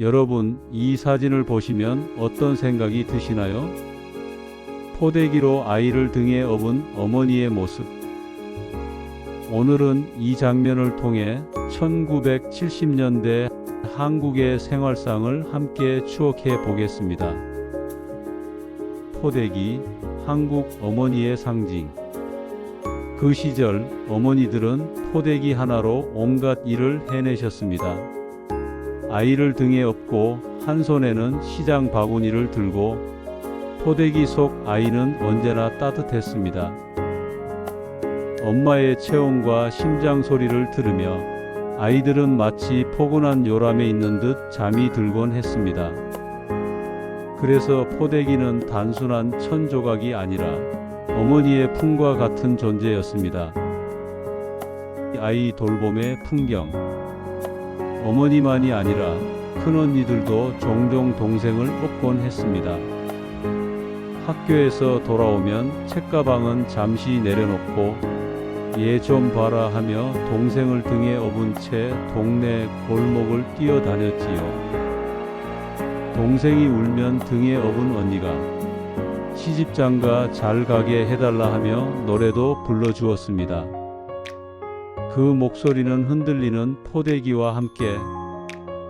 여러분, 이 사진을 보시면 어떤 생각이 드시나요? 포대기로 아이를 등에 업은 어머니의 모습. 오늘은 이 장면을 통해 1970년대 한국의 생활상을 함께 추억해 보겠습니다. 포대기, 한국 어머니의 상징. 그 시절 어머니들은 포대기 하나로 온갖 일을 해내셨습니다. 아이를 등에 업고 한 손에는 시장 바구니를 들고 포대기 속 아이는 언제나 따뜻했습니다. 엄마의 체온과 심장 소리를 들으며 아이들은 마치 포근한 요람에 있는 듯 잠이 들곤 했습니다. 그래서 포대기는 단순한 천 조각이 아니라 어머니의 품과 같은 존재였습니다. 아이 돌봄의 풍경. 어머니만이 아니라 큰언니들도 종종 동생을 업곤 했습니다. 학교에서 돌아오면 책가방은 잠시 내려놓고 얘 좀 봐라 하며 동생을 등에 업은 채 동네 골목을 뛰어다녔지요. 동생이 울면 등에 업은 언니가 시집장가 잘 가게 해달라 하며 노래도 불러주었습니다. 그 목소리는 흔들리는 포대기와 함께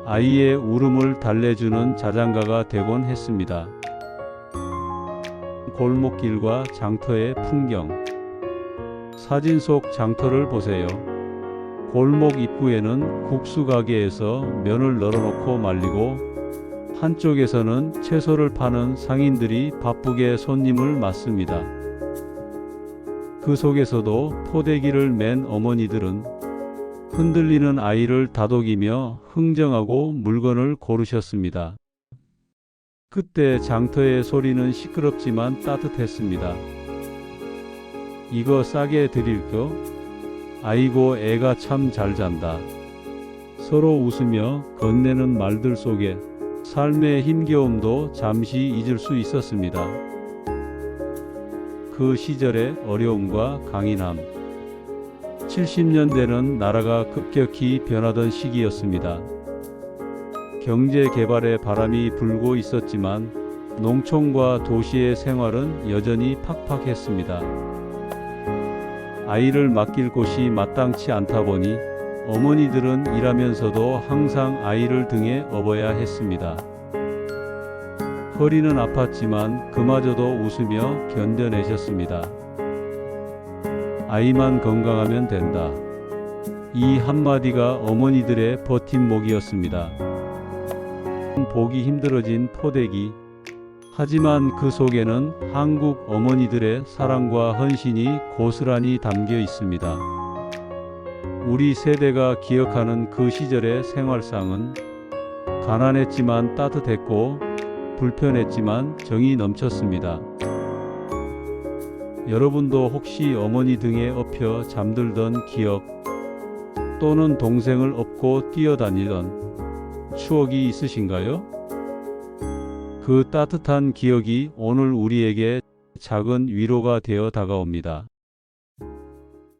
아이의 울음을 달래주는 자장가가 되곤 했습니다. 골목길과 장터의 풍경. 사진 속 장터를 보세요. 골목 입구에는 국수 가게에서 면을 널어놓고 말리고 한쪽에서는 채소를 파는 상인들이 바쁘게 손님을 맞습니다. 그 속에서도 포대기를 맨 어머니들은 흔들리는 아이를 다독이며 흥정하고 물건을 고르셨습니다. 그때 장터의 소리는 시끄럽지만 따뜻했습니다. 이거 싸게 드릴까? 아이고 애가 참 잘 잔다. 서로 웃으며 건네는 말들 속에 삶의 힘겨움도 잠시 잊을 수 있었습니다. 그 시절의 어려움과 강인함. 70년대는 나라가 급격히 변하던 시기였습니다. 경제 개발의 바람이 불고 있었지만 농촌과 도시의 생활은 여전히 팍팍했습니다. 아이를 맡길 곳이 마땅치 않다 보니 어머니들은 일하면서도 항상 아이를 등에 업어야 했습니다. 허리는 아팠지만 그마저도 웃으며 견뎌내셨습니다. 아이만 건강하면 된다. 이 한마디가 어머니들의 버팀목이었습니다. 보기 힘들어진 포대기. 하지만 그 속에는 한국 어머니들의 사랑과 헌신이 고스란히 담겨 있습니다. 우리 세대가 기억하는 그 시절의 생활상은 가난했지만 따뜻했고 불편했지만 정이 넘쳤습니다. 여러분도 혹시 어머니 등에 업혀 잠들던 기억 또는 동생을 업고 뛰어다니던 추억이 있으신가요? 그 따뜻한 기억이 오늘 우리에게 작은 위로가 되어 다가옵니다.